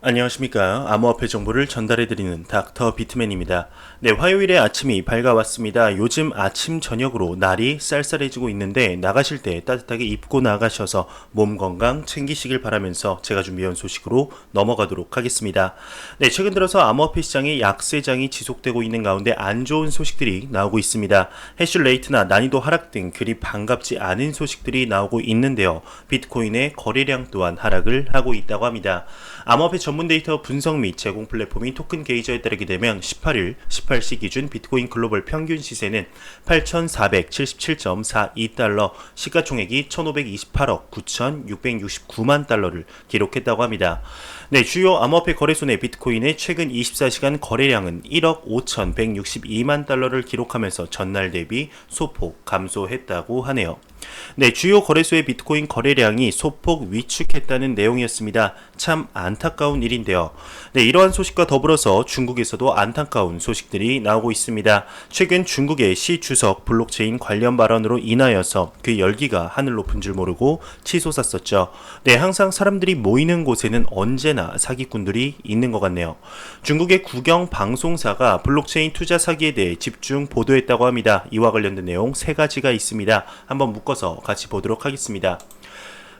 안녕하십니까. 암호화폐 정보를 전달해드리는 닥터 비트맨입니다. 네, 화요일에 아침이 밝아왔습니다. 요즘 아침, 저녁으로 날이 쌀쌀해지고 있는데 나가실 때 따뜻하게 입고 나가셔서 몸 건강 챙기시길 바라면서 제가 준비한 소식으로 넘어가도록 하겠습니다. 네, 최근 들어서 암호화폐 시장의 약세장이 지속되고 있는 가운데 안 좋은 소식들이 나오고 있습니다. 해슐 레이트나 난이도 하락 등 그리 반갑지 않은 소식들이 나오고 있는데요. 비트코인의 거래량 또한 하락을 하고 있다고 합니다. 암호화폐 전문 데이터 분석 및 제공 플랫폼인 토큰 게이저에 따르게 되면 18일 18시 기준 비트코인 글로벌 평균 시세는 8,477.42달러, 시가총액이 1,528억 9,669만 달러를 기록했다고 합니다. 네, 주요 암호화폐 거래소 내 비트코인의 최근 24시간 거래량은 1억 5,162만 달러를 기록하면서 전날 대비 소폭 감소했다고 하네요. 네, 주요 거래소의 비트코인 거래량이 소폭 위축했다는 내용이었습니다. 참 안타까운 일인데요. 네, 이러한 소식과 더불어서 중국에서도 안타까운 소식들이 나오고 있습니다. 최근 중국의 시 주석 블록체인 관련 발언으로 인하여서 그 열기가 하늘 높은 줄 모르고 치솟았었죠. 네, 항상 사람들이 모이는 곳에는 언제나 사기꾼들이 있는 것 같네요. 중국의 국영 방송사가 블록체인 투자 사기에 대해 집중 보도했다고 합니다. 이와 관련된 내용 세 가지가 있습니다. 한번 묶어서 섞어서 같이 보도록 하겠습니다.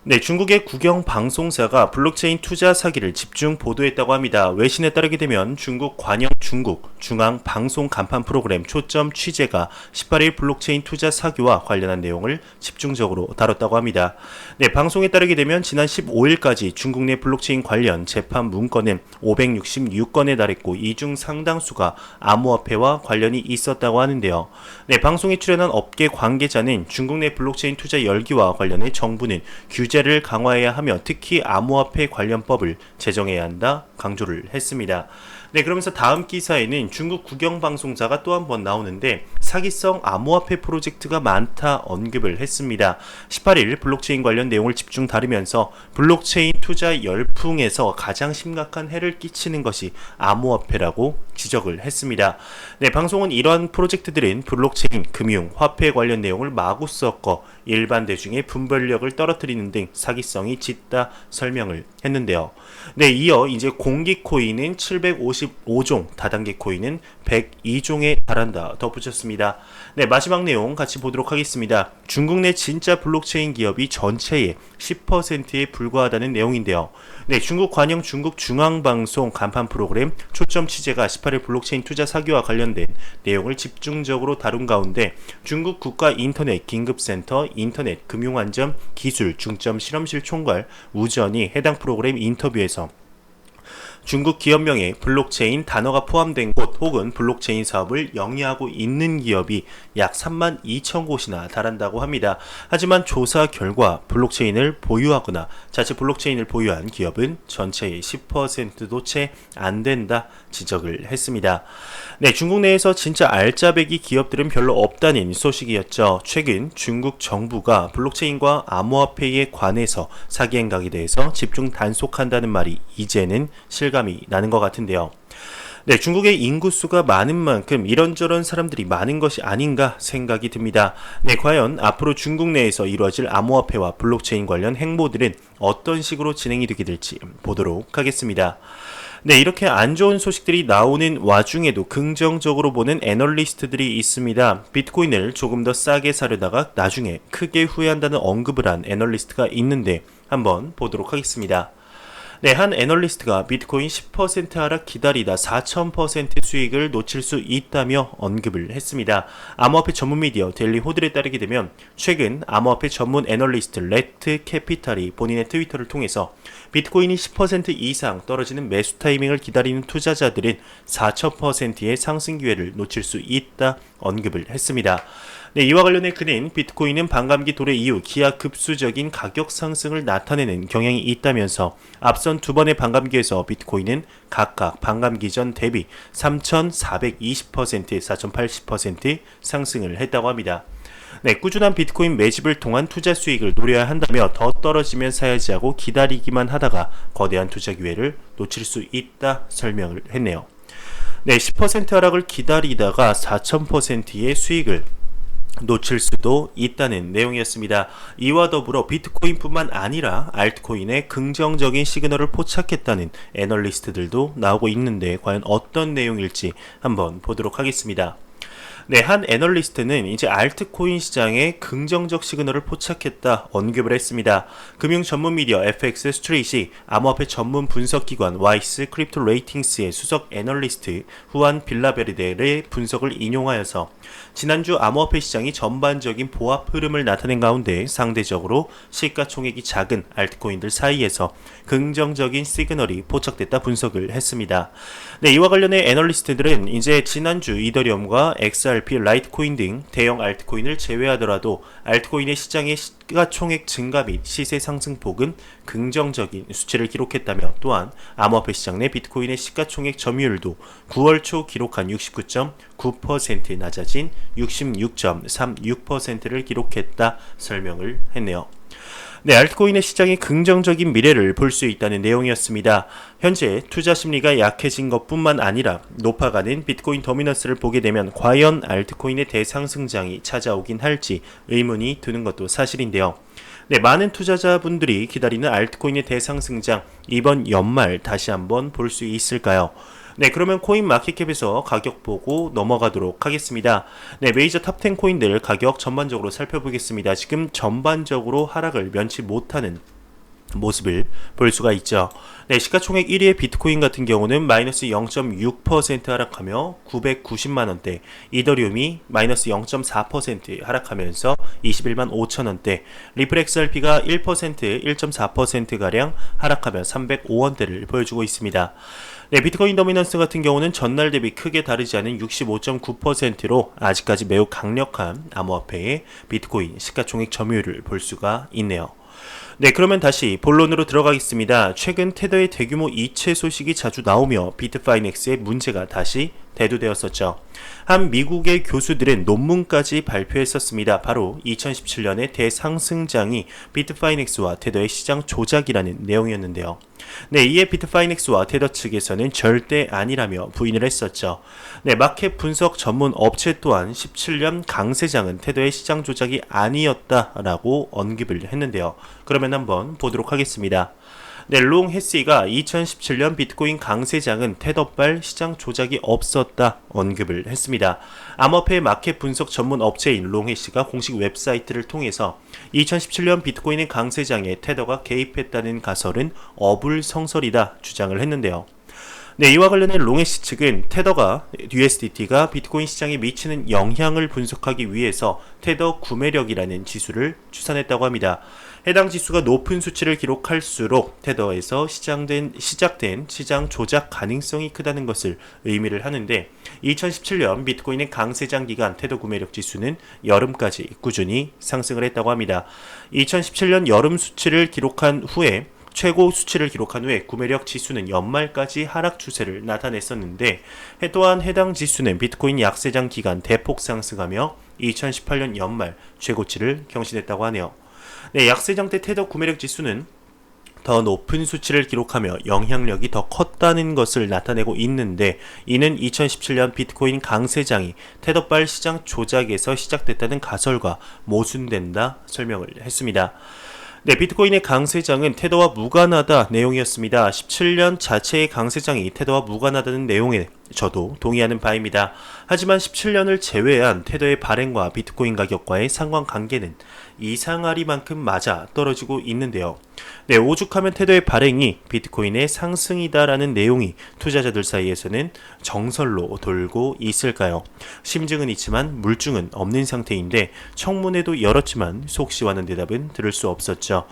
네, 중국의 국영 방송사가 블록체인 투자 사기를 집중 보도했다고 합니다. 외신에 따르게 되면 중국 관영 중국 중앙 방송 간판 프로그램 초점 취재가 18일 블록체인 투자 사기와 관련한 내용을 집중적으로 다뤘다고 합니다. 네, 방송에 따르게 되면 지난 15일까지 중국 내 블록체인 관련 재판 문건은 566건에 달했고 이 중 상당수가 암호화폐와 관련이 있었다고 하는데요. 네, 방송에 출연한 업계 관계자는 중국 내 블록체인 투자 열기와 관련해 정부는 규제 규제를 강화해야 하며 특히 암호화폐 관련법을 제정해야 한다 강조를 했습니다. 네, 그러면서 다음 기사에는 중국 국영 방송사가 또 한 번 나오는데 사기성 암호화폐 프로젝트가 많다 언급을 했습니다. 18일 블록체인 관련 내용을 집중 다루면서 블록체인 투자 열풍에서 가장 심각한 해를 끼치는 것이 암호화폐라고 지적을 했습니다. 네, 방송은 이러한 프로젝트들은 블록체인, 금융, 화폐 관련 내용을 마구 섞어 일반 대중의 분별력을 떨어뜨리는 등 사기성이 짙다 설명을 했는데요. 네, 이어 이제 공기 코인은 755종, 다단계 코인은 102종에 달한다 덧붙였습니다. 네, 마지막 내용 같이 보도록 하겠습니다. 중국 내 진짜 블록체인 기업이 전체의 10%에 불과하다는 내용인데요. 네, 중국 관영 중국 중앙방송 간판 프로그램 초점 취재가 18일 블록체인 투자 사기와 관련된 내용을 집중적으로 다룬 가운데 중국 국가 인터넷 긴급센터 인터넷 금융안전 기술 중점 실험실 총괄 우전이 해당 프로그램 인터뷰에서 중국 기업명에 블록체인 단어가 포함된 곳 혹은 블록체인 사업을 영위하고 있는 기업이 약 3만 2천 곳이나 달한다고 합니다. 하지만 조사 결과 블록체인을 보유하거나 자체 블록체인을 보유한 기업은 전체의 10%도 채 안 된다 지적을 했습니다. 네, 중국 내에서 진짜 알짜배기 기업들은 별로 없다는 소식이었죠. 최근 중국 정부가 블록체인과 암호화폐에 관해서 사기 행각에 대해서 집중 단속한다는 말이 이제는 실감 실감이 나는 것 같은데요. 네, 중국의 인구수가 많은 만큼 이런저런 사람들이 많은 것이 아닌가 생각이 듭니다. 네, 과연 앞으로 중국 내에서 이루어질 암호화폐와 블록체인 관련 행보들은 어떤 식으로 진행이 되게 될지 보도록 하겠습니다. 네, 이렇게 안 좋은 소식들이 나오는 와중에도 긍정적으로 보는 애널리스트들이 있습니다. 비트코인을 조금 더 싸게 사려다가 나중에 크게 후회한다는 언급을 한 애널리스트가 있는데 한번 보도록 하겠습니다. 네, 한 애널리스트가 비트코인 10% 하락 기다리다 4,000% 수익을 놓칠 수 있다며 언급을 했습니다. 암호화폐 전문 미디어 델리 호들에 따르게 되면 최근 암호화폐 전문 애널리스트 레트 캐피탈이 본인의 트위터를 통해서 비트코인이 10% 이상 떨어지는 매수 타이밍을 기다리는 투자자들은 4,000%의 상승 기회를 놓칠 수 있다 언급을 했습니다. 네, 이와 관련해 그는 비트코인은 반감기 도래 이후 기하급수적인 가격 상승을 나타내는 경향이 있다면서 앞선 두 번의 반감기에서 비트코인은 각각 반감기 전 대비 3,420%, 4,080% 상승을 했다고 합니다. 네, 꾸준한 비트코인 매집을 통한 투자 수익을 노려야 한다며 더 떨어지면 사야지 하고 기다리기만 하다가 거대한 투자 기회를 놓칠 수 있다 설명을 했네요. 네, 10% 하락을 기다리다가 4,000%의 수익을 놓칠 수도 있다는 내용이었습니다. 이와 더불어 비트코인뿐만 아니라 알트코인에 긍정적인 시그널을 포착했다는 애널리스트들도 나오고 있는데 과연 어떤 내용일지 한번 보도록 하겠습니다. 네, 한 애널리스트는 이제 알트코인 시장에 긍정적 시그널을 포착했다 언급을 했습니다. 금융 전문 미디어 FX 스트레이시 암호화폐 전문 분석 기관 와이스 크립토 레이팅스의 수석 애널리스트 후안 빌라베르데의 분석을 인용하여서 지난주 암호화폐 시장이 전반적인 보합 흐름을 나타낸 가운데 상대적으로 시가총액이 작은 알트코인들 사이에서 긍정적인 시그널이 포착됐다 분석을 했습니다. 네, 이와 관련해 애널리스트들은 이제 지난주 이더리움과 XRP, 라이트코인 등 대형 알트코인을 제외하더라도 알트코인의 시장의 시가총액 증가 및 시세 상승폭은 긍정적인 수치를 기록했다며 또한 암호화폐 시장 내 비트코인의 시가총액 점유율도 9월 초 기록한 69.9% 낮아진 66.36%를 기록했다 설명을 했네요. 네, 알트코인의 시장의 긍정적인 미래를 볼 수 있다는 내용이었습니다. 현재 투자 심리가 약해진 것뿐만 아니라 높아가는 비트코인 도미넌스를 보게 되면 과연 알트코인의 대상승장이 찾아오긴 할지 의문이 드는 것도 사실인데요. 네, 많은 투자자분들이 기다리는 알트코인의 대상승장 이번 연말 다시 한번 볼 수 있을까요? 네, 그러면 코인 마켓캡에서 가격 보고 넘어가도록 하겠습니다. 네, 메이저 탑10 코인들 가격 전반적으로 살펴보겠습니다. 지금 전반적으로 하락을 면치 못하는 모습을 볼 수가 있죠. 네, 시가총액 1위의 비트코인 같은 경우는 마이너스 0.6% 하락하며 990만 원대, 이더리움이 마이너스 0.4% 하락하면서 21만 5천 원대, 리플 XRP가 1% 1.4%가량 하락하며 305원대를 보여주고 있습니다. 네, 비트코인 더미넌스 같은 경우는 전날 대비 크게 다르지 않은 65.9%로 아직까지 매우 강력한 암호화폐의 비트코인 시가총액 점유율을 볼 수가 있네요. 네, 그러면 다시 본론으로 들어가겠습니다. 최근 테더의 대규모 이체 소식이 자주 나오며 비트파이넥스의 문제가 다시 대두되었었죠. 한 미국의 교수들은 논문까지 발표했었습니다. 바로 2017년의 대상승장이 비트파이넥스와 테더의 시장 조작이라는 내용이었는데요. 네, 이에 비트파이넥스와 테더 측에서는 절대 아니라며 부인을 했었죠. 네, 마켓 분석 전문 업체 또한 17년 강세장은 테더의 시장 조작이 아니었다라고 언급을 했는데요. 그러면 한번 보도록 하겠습니다. 네, 롱 헤시가 2017년 비트코인 강세장은 테더발 시장 조작이 없었다 언급을 했습니다. 암호화폐 마켓 분석 전문 업체인 롱 헤시가 공식 웹사이트를 통해서 2017년 비트코인의 강세장에 테더가 개입했다는 가설은 어불성설이다 주장을 했는데요. 네, 이와 관련해 롱에시 측은 테더가 USDT가 비트코인 시장에 미치는 영향을 분석하기 위해서 테더 구매력이라는 지수를 추산했다고 합니다. 해당 지수가 높은 수치를 기록할수록 테더에서 시장된, 시작된 시장 조작 가능성이 크다는 것을 의미를 하는데 2017년 비트코인의 강세장 기간 테더 구매력 지수는 여름까지 꾸준히 상승을 했다고 합니다. 2017년 여름 수치를 기록한 후에 최고 수치를 기록한 후에 구매력 지수는 연말까지 하락 추세를 나타냈었는데 또한 해당 지수는 비트코인 약세장 기간 대폭 상승하며 2018년 연말 최고치를 경신했다고 하네요. 네, 약세장 때 테더 구매력 지수는 더 높은 수치를 기록하며 영향력이 더 컸다는 것을 나타내고 있는데 이는 2017년 비트코인 강세장이 테더발 시장 조작에서 시작됐다는 가설과 모순된다 설명을 했습니다. 네, 비트코인의 강세장은 테더와 무관하다 내용이었습니다. 17년 자체의 강세장이 테더와 무관하다는 내용에 저도 동의하는 바입니다. 하지만 17년을 제외한 테더의 발행과 비트코인 가격과의 상관관계는 이상하리만큼 맞아 떨어지고 있는데요. 네, 오죽하면 테더의 발행이 비트코인의 상승이다라는 내용이 투자자들 사이에서는 정설로 돌고 있을까요? 심증은 있지만 물증은 없는 상태인데 청문회도 열었지만 속시와는 대답은 들을 수 없었죠.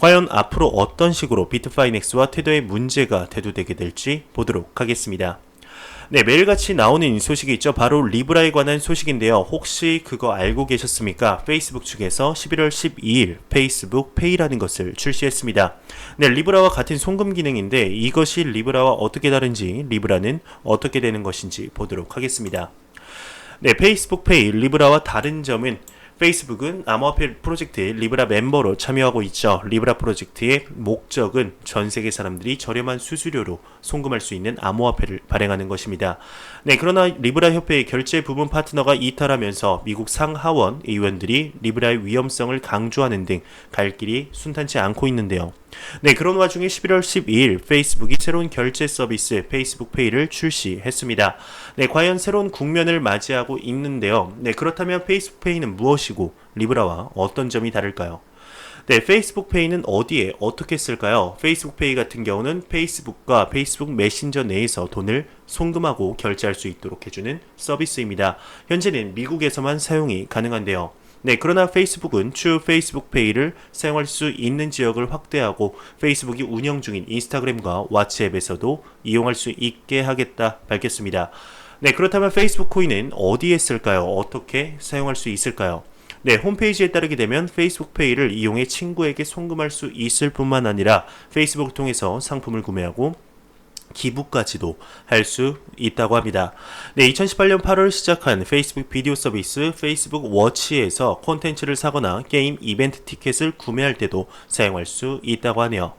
과연 앞으로 어떤 식으로 비트파이넥스와 테더의 문제가 대두되게 될지 보도록 하겠습니다. 네, 매일같이 나오는 소식이 있죠. 바로 리브라에 관한 소식인데요. 혹시 그거 알고 계셨습니까? 페이스북 측에서 11월 12일 페이스북 페이라는 것을 출시했습니다. 네, 리브라와 같은 송금 기능인데 이것이 리브라와 어떻게 다른지, 리브라는 어떻게 되는 것인지 보도록 하겠습니다. 네, 페이스북 페이 리브라와 다른 점은 페이스북은 암호화폐 프로젝트 리브라 멤버로 참여하고 있죠. 리브라 프로젝트의 목적은 전 세계 사람들이 저렴한 수수료로 송금할 수 있는 암호화폐를 발행하는 것입니다. 네, 그러나 리브라 협회의 결제 부분 파트너가 이탈하면서 미국 상하원 의원들이 리브라의 위험성을 강조하는 등 갈 길이 순탄치 않고 있는데요. 네, 그런 와중에 11월 12일 페이스북이 새로운 결제 서비스 페이스북 페이를 출시했습니다. 네, 과연 새로운 국면을 맞이하고 있는데요. 네, 그렇다면 페이스북 페이는 무엇이고 리브라와 어떤 점이 다를까요? 네, 페이스북 페이는 어디에 어떻게 쓸까요? 페이스북 페이 같은 경우는 페이스북과 페이스북 메신저 내에서 돈을 송금하고 결제할 수 있도록 해주는 서비스입니다. 현재는 미국에서만 사용이 가능한데요. 네, 그러나 페이스북은 추후 페이스북 페이를 사용할 수 있는 지역을 확대하고 페이스북이 운영 중인 인스타그램과 왓츠앱에서도 이용할 수 있게 하겠다 밝혔습니다. 네, 그렇다면 페이스북 코인은 어디에 쓸까요? 어떻게 사용할 수 있을까요? 네, 홈페이지에 따르게 되면 페이스북 페이를 이용해 친구에게 송금할 수 있을 뿐만 아니라 페이스북을 통해서 상품을 구매하고 기부까지도 할 수 있다고 합니다. 네, 2018년 8월 시작한 페이스북 비디오 서비스 페이스북 워치에서 콘텐츠를 사거나 게임 이벤트 티켓을 구매할 때도 사용할 수 있다고 하네요.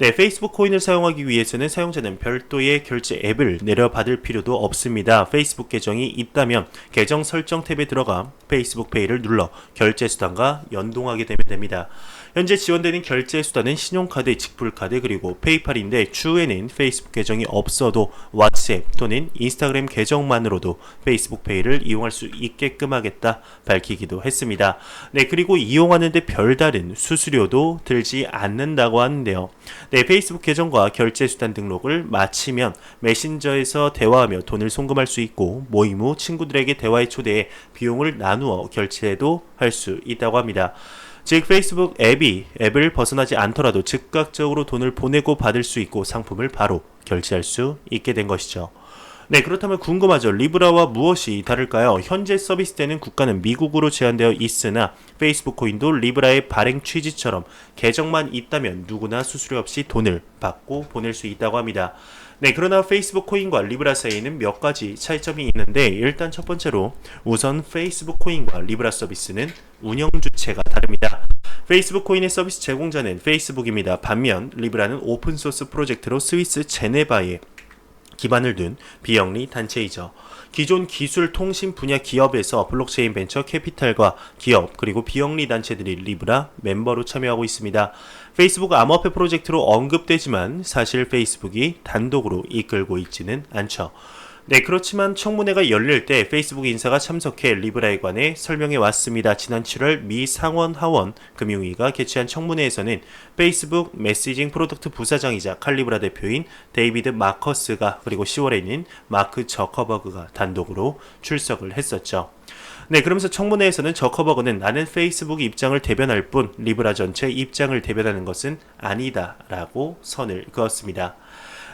네, 페이스북 코인을 사용하기 위해서는 사용자는 별도의 결제 앱을 내려받을 필요도 없습니다. 페이스북 계정이 있다면 계정 설정 탭에 들어가 페이스북 페이를 눌러 결제 수단과 연동하게 되면 됩니다. 현재 지원되는 결제 수단은 신용카드, 직불카드 그리고 페이팔인데 추후에는 페이스북 계정이 없어도 왓 츠앱 또는 인스타그램 계정만으로도 페이스북 페이를 이용할 수 있게끔 하겠다 밝히기도 했습니다. 네, 그리고 이용하는데 별다른 수수료도 들지 않는다고 하는데요. 네, 페이스북 계정과 결제 수단 등록을 마치면 메신저에서 대화하며 돈을 송금할 수 있고 모임 후 친구들에게 대화에 초대해 비용을 나누어 결제도 할 수 있다고 합니다. 즉 페이스북 앱이 앱을 벗어나지 않더라도 즉각적으로 돈을 보내고 받을 수 있고 상품을 바로 결제할 수 있게 된 것이죠. 네, 그렇다면 궁금하죠. 리브라와 무엇이 다를까요? 현재 서비스 되는 국가는 미국으로 제한되어 있으나 페이스북 코인도 리브라의 발행 취지처럼 계정만 있다면 누구나 수수료 없이 돈을 받고 보낼 수 있다고 합니다. 네, 그러나 페이스북 코인과 리브라 사이에는 몇 가지 차이점이 있는데 일단 첫 번째로 우선 페이스북 코인과 리브라 서비스는 운영 주체가. 페이스북 코인의 서비스 제공자는 페이스북입니다. 반면 리브라는 오픈소스 프로젝트로 스위스 제네바에 기반을 둔 비영리 단체이죠. 기존 기술 통신 분야 기업에서 블록체인 벤처 캐피탈과 기업 그리고 비영리 단체들이 리브라 멤버로 참여하고 있습니다. 페이스북 암호화폐 프로젝트로 언급되지만 사실 페이스북이 단독으로 이끌고 있지는 않죠. 네, 그렇지만 청문회가 열릴 때 페이스북 인사가 참석해 리브라에 관해 설명해 왔습니다. 지난 7월 미 상원 하원 금융위가 개최한 청문회에서는 페이스북 메시징 프로덕트 부사장이자 칼리브라 대표인 데이비드 마커스가 그리고 10월에는 마크 저커버그가 단독으로 출석을 했었죠. 네, 그러면서 청문회에서는 저커버그는 나는 페이스북 입장을 대변할 뿐 리브라 전체 입장을 대변하는 것은 아니다라고 선을 그었습니다.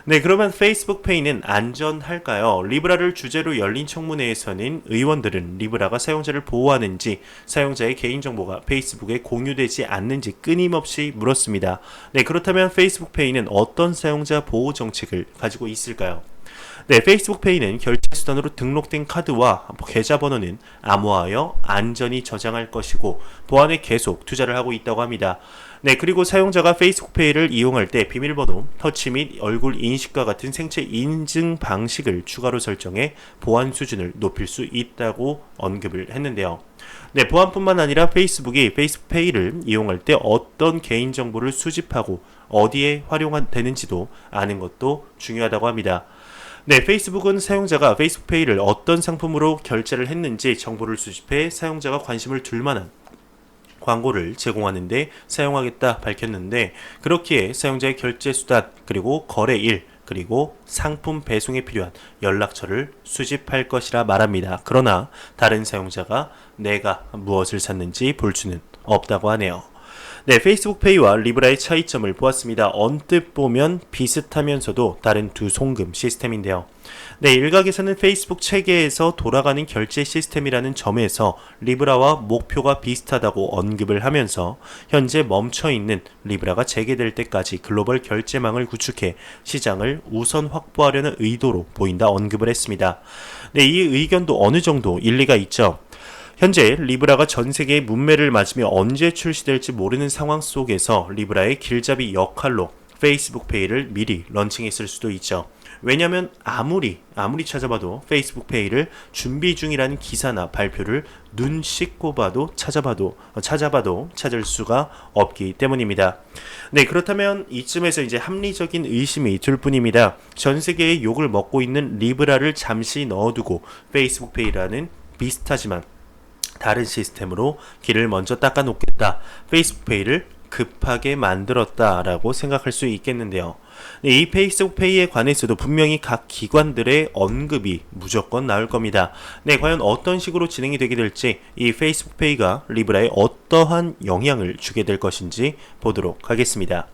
네, 그러면 페이스북 페이는 안전할까요? 리브라를 주제로 열린 청문회에서는 의원들은 리브라가 사용자를 보호하는지 사용자의 개인정보가 페이스북에 공유되지 않는지 끊임없이 물었습니다. 네, 그렇다면 페이스북 페이는 어떤 사용자 보호 정책을 가지고 있을까요? 네, 페이스북 페이는 결제 수단으로 등록된 카드와 계좌번호는 암호화하여 안전히 저장할 것이고 보안에 계속 투자를 하고 있다고 합니다. 네, 그리고 사용자가 페이스북 페이를 이용할 때 비밀번호, 터치 및 얼굴 인식과 같은 생체 인증 방식을 추가로 설정해 보안 수준을 높일 수 있다고 언급을 했는데요. 네, 보안뿐만 아니라 페이스북이 페이스북 페이를 이용할 때 어떤 개인 정보를 수집하고 어디에 활용되는지도 아는 것도 중요하다고 합니다. 네, 페이스북은 사용자가 페이스북 페이를 어떤 상품으로 결제를 했는지 정보를 수집해 사용자가 관심을 둘 만한 광고를 제공하는데 사용하겠다 밝혔는데 그렇기에 사용자의 결제 수단 그리고 거래일 그리고 상품 배송에 필요한 연락처를 수집할 것이라 말합니다. 그러나 다른 사용자가 내가 무엇을 샀는지 볼 수는 없다고 하네요. 네, 페이스북 페이와 리브라의 차이점을 보았습니다. 언뜻 보면 비슷하면서도 다른 두 송금 시스템인데요. 네, 일각에서는 페이스북 체계에서 돌아가는 결제 시스템이라는 점에서 리브라와 목표가 비슷하다고 언급을 하면서 현재 멈춰 있는 리브라가 재개될 때까지 글로벌 결제망을 구축해 시장을 우선 확보하려는 의도로 보인다 언급을 했습니다. 네, 이 의견도 어느 정도 일리가 있죠. 현재 리브라가 전 세계의 문매를 맞으며 언제 출시될지 모르는 상황 속에서 리브라의 길잡이 역할로 페이스북 페이를 미리 런칭했을 수도 있죠. 왜냐하면 아무리 아무리 찾아봐도 페이스북 페이를 준비 중이라는 기사나 발표를 눈 씻고 봐도 찾아봐도 어, 찾아봐도 찾을 수가 없기 때문입니다. 네 그렇다면 이쯤에서 이제 합리적인 의심이 들 뿐입니다. 전 세계의 욕을 먹고 있는 리브라를 잠시 넣어두고 페이스북 페이라는 비슷하지만 다른 시스템으로 길을 먼저 닦아 놓겠다. 페이스북 페이를 급하게 만들었다라고 생각할 수 있겠는데요. 네, 이 페이스북 페이에 관해서도 분명히 각 기관들의 언급이 무조건 나올 겁니다. 네, 과연 어떤 식으로 진행이 되게 될지 이 페이스북 페이가 리브라에 어떠한 영향을 주게 될 것인지 보도록 하겠습니다.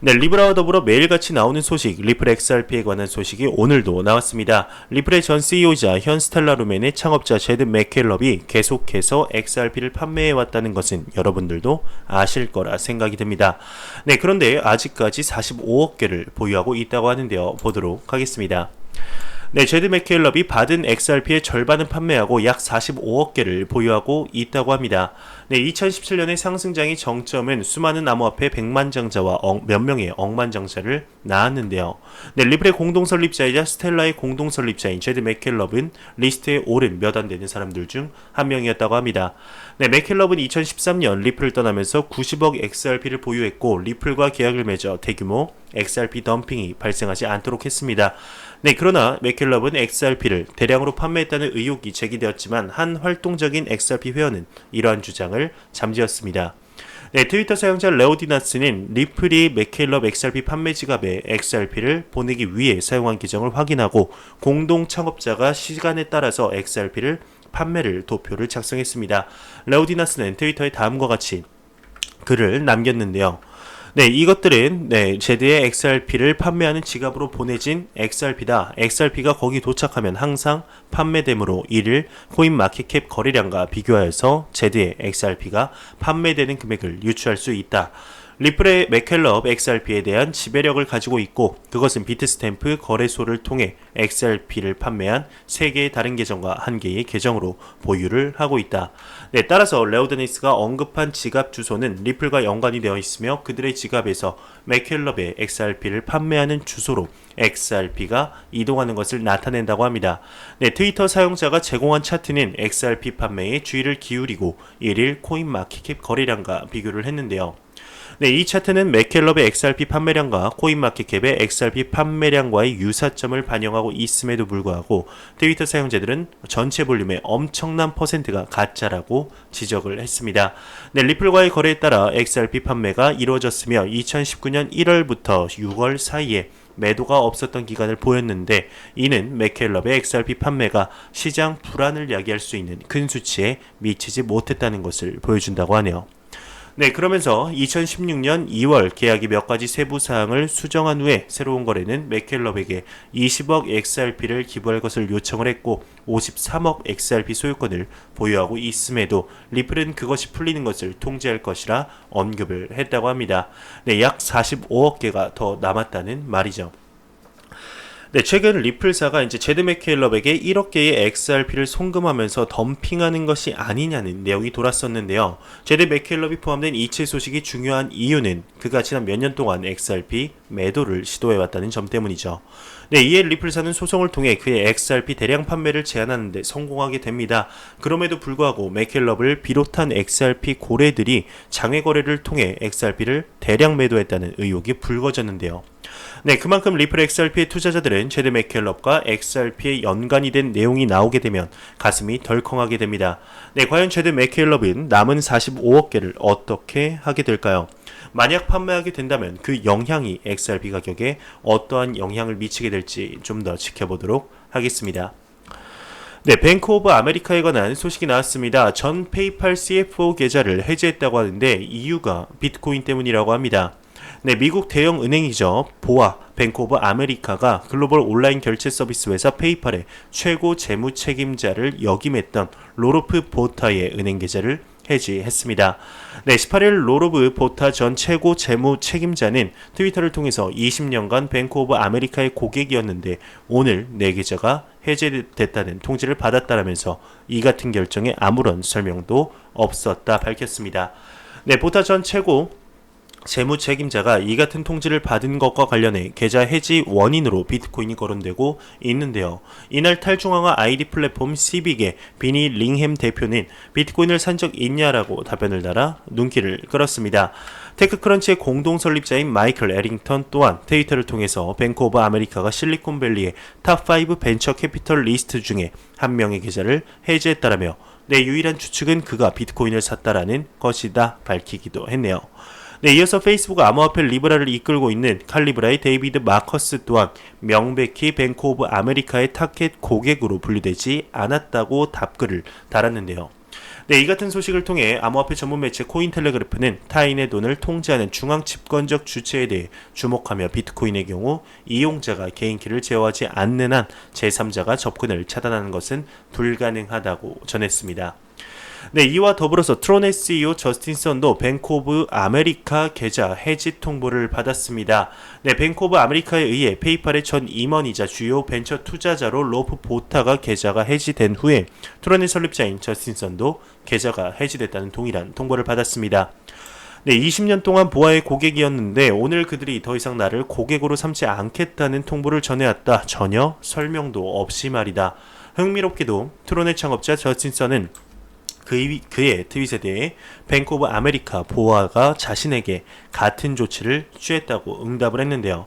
네, 리브라와 더불어 매일같이 나오는 소식, 리플 XRP에 관한 소식이 오늘도 나왔습니다. 리플의 전 CEO이자 현 스텔라루멘의 창업자 제드 맥켈럽이 계속해서 XRP를 판매해 왔다는 것은 여러분들도 아실 거라 생각이 듭니다. 네, 그런데 아직까지 45억 개를 보유하고 있다고 하는데요. 보도록 하겠습니다. 네, 제드 맥켈럽이 받은 XRP의 절반은 판매하고 약 45억 개를 보유하고 있다고 합니다. 네, 2017년의 상승장의 정점은 수많은 암호화폐 100만 장자와 몇 명의 억만 장자를 낳았는데요. 네, 리플의 공동 설립자이자 스텔라의 공동 설립자인 제드 맥켈럽은 리스트에 오른 몇 안 되는 사람들 중 한 명이었다고 합니다. 네, 맥켈럽은 2013년 리플을 떠나면서 90억 XRP를 보유했고 리플과 계약을 맺어 대규모 XRP 덤핑이 발생하지 않도록 했습니다. 네, 그러나 맥켈럽은 XRP를 대량으로 판매했다는 의혹이 제기되었지만 한 활동적인 XRP 회원은 이러한 주장을 잠재웠습니다. 네, 트위터 사용자 레오디나스는 리플이 맥켈럽 XRP 판매 지갑에 XRP를 보내기 위해 사용한 계정을 확인하고 공동 창업자가 시간에 따라서 XRP를 판매를 도표를 작성했습니다. 레오디나스는 트위터에 다음과 같이 글을 남겼는데요. 네, 이것들은 네, 제드의 XRP를 판매하는 지갑으로 보내진 XRP다. XRP가 거기 도착하면 항상 판매되므로 이를 코인 마켓캡 거래량과 비교하여서 제드의 XRP가 판매되는 금액을 유추할 수 있다. 리플의 맥켈럽 XRP에 대한 지배력을 가지고 있고 그것은 비트스탬프 거래소를 통해 XRP를 판매한 3개의 다른 계정과 1개의 계정으로 보유를 하고 있다. 네, 따라서 레오드니스가 언급한 지갑 주소는 리플과 연관이 되어 있으며 그들의 지갑에서 맥켈럽의 XRP를 판매하는 주소로 XRP가 이동하는 것을 나타낸다고 합니다. 네, 트위터 사용자가 제공한 차트는 XRP 판매에 주의를 기울이고 1일 코인 마켓캡 거래량과 비교를 했는데요. 네, 이 차트는 맥켈럽의 XRP 판매량과 코인마켓캡의 XRP 판매량과의 유사점을 반영하고 있음에도 불구하고 트위터 사용자들은 전체 볼륨의 엄청난 퍼센트가 가짜라고 지적을 했습니다. 네, 리플과의 거래에 따라 XRP 판매가 이루어졌으며 2019년 1월부터 6월 사이에 매도가 없었던 기간을 보였는데 이는 맥켈럽의 XRP 판매가 시장 불안을 야기할 수 있는 큰 수치에 미치지 못했다는 것을 보여준다고 하네요. 네, 그러면서 2016년 2월 계약이 몇 가지 세부 사항을 수정한 후에 새로운 거래는 맥켈럽에게 20억 XRP를 기부할 것을 요청을 했고 53억 XRP 소유권을 보유하고 있음에도 리플은 그것이 풀리는 것을 통제할 것이라 언급을 했다고 합니다. 네, 약 45억 개가 더 남았다는 말이죠. 네, 최근 리플사가 이제 제드 맥케일럽에게 1억 개의 XRP를 송금하면서 덤핑하는 것이 아니냐는 내용이 돌았었는데요. 제드 맥케일럽이 포함된 이체 소식이 중요한 이유는 그가 지난 몇 년 동안 XRP 매도를 시도해왔다는 점 때문이죠. 네, 이에 리플사는 소송을 통해 그의 XRP 대량 판매를 제한하는데 성공하게 됩니다. 그럼에도 불구하고 맥켈럽을 비롯한 XRP 고래들이 장외 거래를 통해 XRP를 대량 매도했다는 의혹이 불거졌는데요. 네, 그만큼 리플 XRP의 투자자들은 제드 맥켈럽과 XRP에 연관이 된 내용이 나오게 되면 가슴이 덜컹하게 됩니다. 네, 과연 제드 맥켈럽은 남은 45억 개를 어떻게 하게 될까요? 만약 판매하게 된다면 그 영향이 XRP 가격에 어떠한 영향을 미치게 될지 좀 더 지켜보도록 하겠습니다. 네, 뱅크 오브 아메리카에 관한 소식이 나왔습니다. 전 페이팔 CFO 계좌를 해제했다고 하는데 이유가 비트코인 때문이라고 합니다. 네, 미국 대형 은행이죠. 보아 뱅크 오브 아메리카가 글로벌 온라인 결제 서비스 회사 페이팔의 최고 재무 책임자를 역임했던 로로프 보타의 은행 계좌를 해지했습니다. 네, 18일 로로브 보타 전 최고 재무 책임자는 트위터를 통해서 20년간 뱅크 오브 아메리카의 고객이었는데 오늘 내 계좌가 해제됐다는 통지를 받았다라면서 이 같은 결정에 아무런 설명도 없었다 밝혔습니다. 네, 보타 전 최고 재무 책임자가 이 같은 통지를 받은 것과 관련해 계좌 해지 원인으로 비트코인이 거론되고 있는데요. 이날 탈중앙화 아이디 플랫폼 시빅의 비니 링햄 대표는 비트코인을 산 적 있냐라고 답변을 달아 눈길을 끌었습니다. 테크크런치의 공동 설립자인 마이클 에링턴 또한 트위터를 통해서 뱅크 오브 아메리카가 실리콘밸리의 탑5 벤처 캐피털 리스트 중에 한 명의 계좌를 해지했다라며 내 유일한 추측은 그가 비트코인을 샀다라는 것이다 밝히기도 했네요. 네, 이어서 페이스북 암호화폐 리브라를 이끌고 있는 칼리브라의 데이비드 마커스 또한 명백히 뱅크 오브 아메리카의 타켓 고객으로 분류되지 않았다고 답글을 달았는데요. 네, 이 같은 소식을 통해 암호화폐 전문 매체 코인텔레그래프는 타인의 돈을 통제하는 중앙 집권적 주체에 대해 주목하며 비트코인의 경우 이용자가 개인키를 제어하지 않는 한 제3자가 접근을 차단하는 것은 불가능하다고 전했습니다. 네, 이와 더불어서 트론의 CEO 저스틴 선도 뱅크 오브 아메리카 계좌 해지 통보를 받았습니다. 네, 오브 아메리카에 의해 페이팔의 전 임원이자 주요 벤처 투자자로 로프 보타가 계좌가 해지된 후에 트론의 설립자인 저스틴 선도 계좌가 해지됐다는 동일한 통보를 받았습니다. 네, 20년 동안 보아의 고객이었는데 오늘 그들이 더 이상 나를 고객으로 삼지 않겠다는 통보를 전해왔다. 전혀 설명도 없이 말이다. 흥미롭게도 트론의 창업자 저스틴 선은 그, 그의 트윗에 대해 뱅크 오브 아메리카 보아가 자신에게 같은 조치를 취했다고 응답을 했는데요.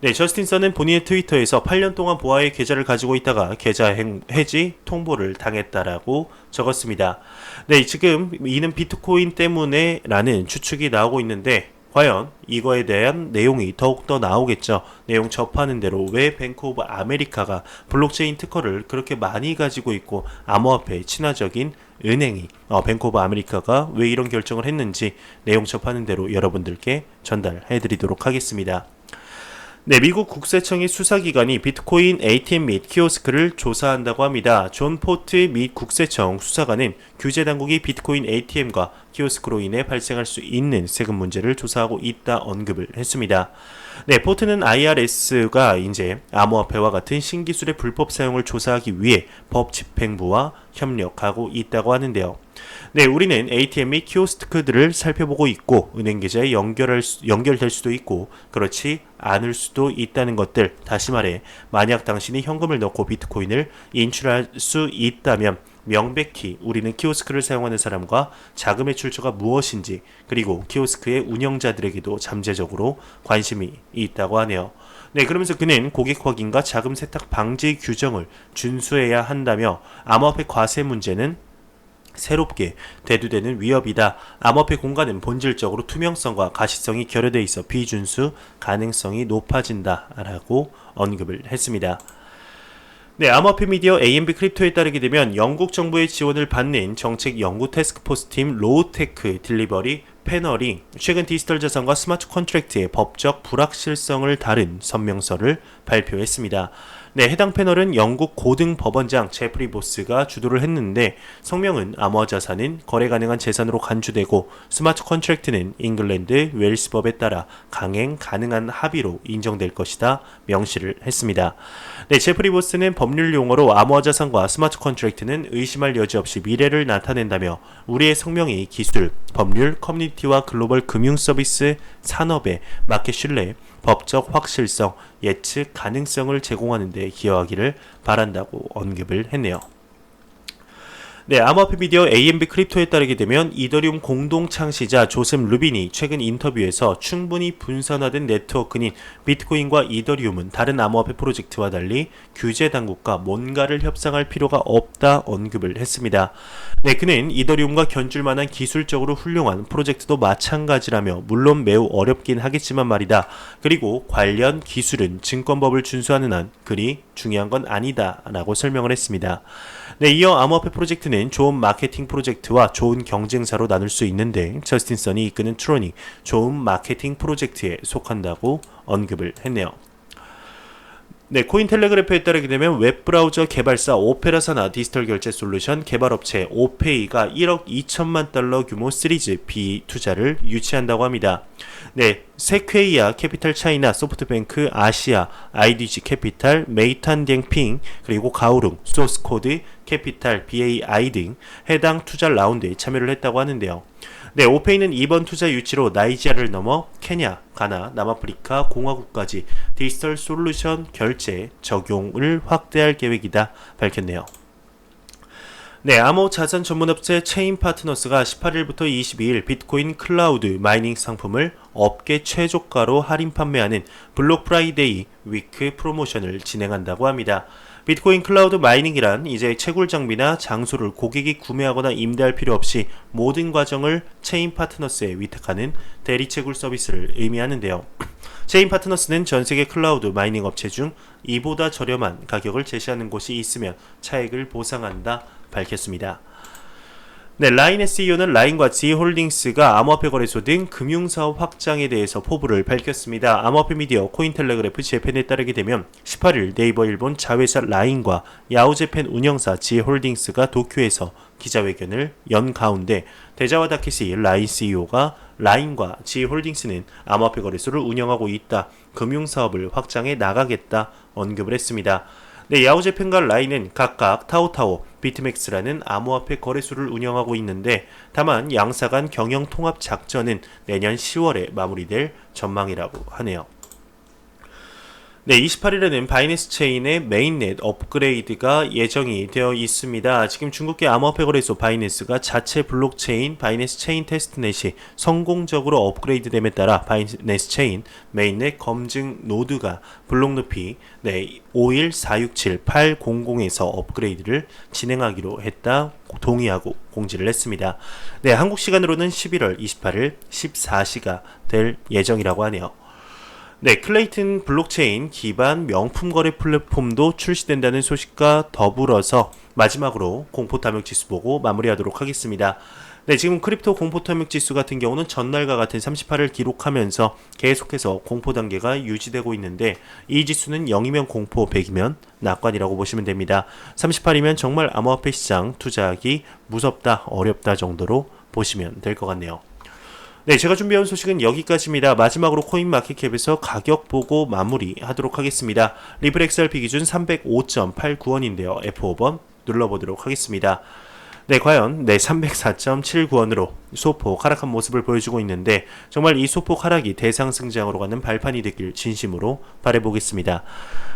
네, 저스틴 선은 본인의 트위터에서 8년 동안 보아의 계좌를 가지고 있다가 계좌 해지 통보를 당했다라고 적었습니다. 네, 지금 이는 비트코인 때문에라는 추측이 나오고 있는데 과연 이거에 대한 내용이 더욱더 나오겠죠. 내용 접하는 대로 왜 뱅크 오브 아메리카가 블록체인 특허를 그렇게 많이 가지고 있고 암호화폐에 친화적인 은행이 어, 뱅크 오브 아메리카가 왜 이런 결정을 했는지 내용 접하는 대로 여러분들께 전달해 드리도록 하겠습니다. 네, 미국 국세청의 수사기관이 비트코인 ATM 및 키오스크를 조사한다고 합니다. 존 포트 및 국세청 수사관은 규제 당국이 비트코인 ATM과 키오스크로 인해 발생할 수 있는 세금 문제를 조사하고 있다 언급을 했습니다. 네, 포트는 IRS가 이제 암호화폐와 같은 신기술의 불법 사용을 조사하기 위해 법 집행부와 협력하고 있다고 하는데요. 네, 우리는 ATM 및 키오스크들을 살펴보고 있고 은행 계좌에 연결할 수, 연결될 수도 있고 그렇지 않을 수도 있다는 것들. 다시 말해, 만약 당신이 현금을 넣고 비트코인을 인출할 수 있다면 명백히 우리는 키오스크를 사용하는 사람과 자금의 출처가 무엇인지 그리고 키오스크의 운영자들에게도 잠재적으로 관심이 있다고 하네요. 네, 그러면서 그는 고객 확인과 자금 세탁 방지 규정을 준수해야 한다며 암호화폐 과세 문제는 새롭게 대두되는 위협이다. 암호화폐 공간은 본질적으로 투명성과 가시성이 결여돼 있어 비준수 가능성이 높아진다라고 언급을 했습니다. 네, 암호화폐 미디어 AMB 크립토에 따르게 되면 영국 정부의 지원을 받는 정책 연구 테스크포스 팀 로우테크 딜리버리 패널이 최근 디지털 자산과 스마트 컨트랙트의 법적 불확실성을 다룬 선명서를 발표했습니다. 네, 해당 패널은 영국 고등 법원장 제프리 보스가 주도를 했는데 성명은 암호화 자산은 거래 가능한 재산으로 간주되고 스마트 컨트랙트는 잉글랜드 웰스법에 따라 강행 가능한 합의로 인정될 것이다 명시를 했습니다. 네, 제프리 보스는 법률 용어로 암호화 자산과 스마트 컨트랙트는 의심할 여지 없이 미래를 나타낸다며 우리의 성명이 기술, 법률, 커뮤니티와 글로벌 금융 서비스 산업의 마켓 신뢰, 법적 확실성, 예측 가능성을 제공하는 데 기여하기를 바란다고 언급을 했네요. 네, 암호화폐 미디어 AMB 크립토에 따르게 되면 이더리움 공동 창시자 조셉 루빈이 최근 인터뷰에서 충분히 분산화된 네트워크인 비트코인과 이더리움은 다른 암호화폐 프로젝트와 달리 규제 당국과 뭔가를 협상할 필요가 없다 언급을 했습니다. 네, 그는 이더리움과 견줄 만한 기술적으로 훌륭한 프로젝트도 마찬가지라며 물론 매우 어렵긴 하겠지만 말이다. 그리고 관련 기술은 증권법을 준수하는 한 그리 중요한 건 아니다라고 설명을 했습니다. 네, 이어 암호화폐 프로젝트는 좋은 마케팅 프로젝트와 좋은 경쟁사로 나눌 수 있는데 저스틴 선이 이끄는 트론이 좋은 마케팅 프로젝트에 속한다고 언급을 했네요. 네, 코인텔레그래프에 따르게 되면 웹브라우저 개발사 오페라 산하 디지털 결제 솔루션 개발업체 오페이가 1억 2천만 달러 규모 시리즈 B 투자를 유치한다고 합니다. 네, 세퀘이아, 캐피탈 차이나, 소프트뱅크, 아시아, IDG 캐피탈, 메이탄 댕핑, 그리고 가오룽, 소스코드, 캐피탈, BAI 등 해당 투자 라운드에 참여를 했다고 하는데요. 네, 오페이는 이번 투자 유치로 나이지리아를 넘어 케냐, 가나, 남아프리카 공화국까지 디지털 솔루션 결제 적용을 확대할 계획이다 밝혔네요. 네, 암호 자산 전문업체 체인 파트너스가 18일부터 22일 비트코인 클라우드 마이닝 상품을 업계 최저가로 할인 판매하는 블록 프라이데이 위크 프로모션을 진행한다고 합니다. 비트코인 클라우드 마이닝이란 이제 채굴 장비나 장소를 고객이 구매하거나 임대할 필요 없이 모든 과정을 체인 파트너스에 위탁하는 대리 채굴 서비스를 의미하는데요. 체인 파트너스는 전 세계 클라우드 마이닝 업체 중 이보다 저렴한 가격을 제시하는 곳이 있으면 차액을 보상한다 밝혔습니다. 네, 라인의 CEO는 라인과 G홀딩스가 암호화폐 거래소 등 금융사업 확장에 대해서 포부를 밝혔습니다. 암호화폐 미디어 코인텔레그래프 재팬에 따르게 되면 18일 네이버 일본 자회사 라인과 야후재팬 운영사 G홀딩스가 도쿄에서 기자회견을 연 가운데 대자와 다케시 라인 CEO가 라인과 G홀딩스는 암호화폐 거래소를 운영하고 있다. 금융사업을 확장해 나가겠다. 언급을 했습니다. 네, 야후 재팬과 라인은 각각 타오타오, 비트맥스라는 암호화폐 거래소를 운영하고 있는데 다만 양사 간 경영 통합 작전은 내년 10월에 마무리될 전망이라고 하네요. 네, 28일에는 바이낸스 체인의 메인넷 업그레이드가 예정이 되어 있습니다. 지금 중국계 암호화폐 거래소 바이낸스가 자체 블록체인 바이낸스 체인 테스트넷이 성공적으로 업그레이드됨에 따라 바이낸스 체인 메인넷 검증 노드가 블록 높이 네, 51467-800에서 업그레이드를 진행하기로 했다 동의하고 공지를 했습니다. 네, 한국 시간으로는 11월 28일 14시가 될 예정이라고 하네요. 네, 클레이튼 블록체인 기반 명품 거래 플랫폼도 출시된다는 소식과 더불어서 마지막으로 공포 탐욕 지수 보고 마무리하도록 하겠습니다. 네, 지금 크립토 공포 탐욕 지수 같은 경우는 전날과 같은 38을 기록하면서 계속해서 공포 단계가 유지되고 있는데 이 지수는 0이면 공포, 100이면 낙관이라고 보시면 됩니다. 38이면 정말 암호화폐 시장 투자하기 무섭다, 어렵다 정도로 보시면 될 것 같네요. 네, 제가 준비한 소식은 여기까지입니다. 마지막으로 코인마켓캡에서 가격 보고 마무리하도록 하겠습니다. 리플 XRP 기준 305.89원인데요. F5번 눌러보도록 하겠습니다. 네, 과연 네 304.79원으로 소폭 하락한 모습을 보여주고 있는데 정말 이 소폭 하락이 대상승장으로 가는 발판이 되길 진심으로 바래보겠습니다.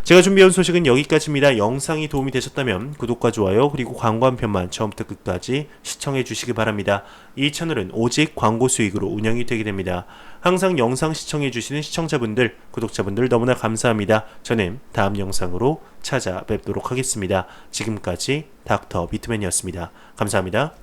제가 준비한 소식은 여기까지입니다. 영상이 도움이 되셨다면 구독과 좋아요 그리고 광고 한 편만 처음부터 끝까지 시청해 주시기 바랍니다. 이 채널은 오직 광고 수익으로 운영이 되게 됩니다. 항상 영상 시청해 주시는 시청자분들, 구독자분들 너무나 감사합니다. 저는 다음 영상으로 찾아뵙도록 하겠습니다. 지금까지 닥터 비트맨이었습니다. 감사합니다.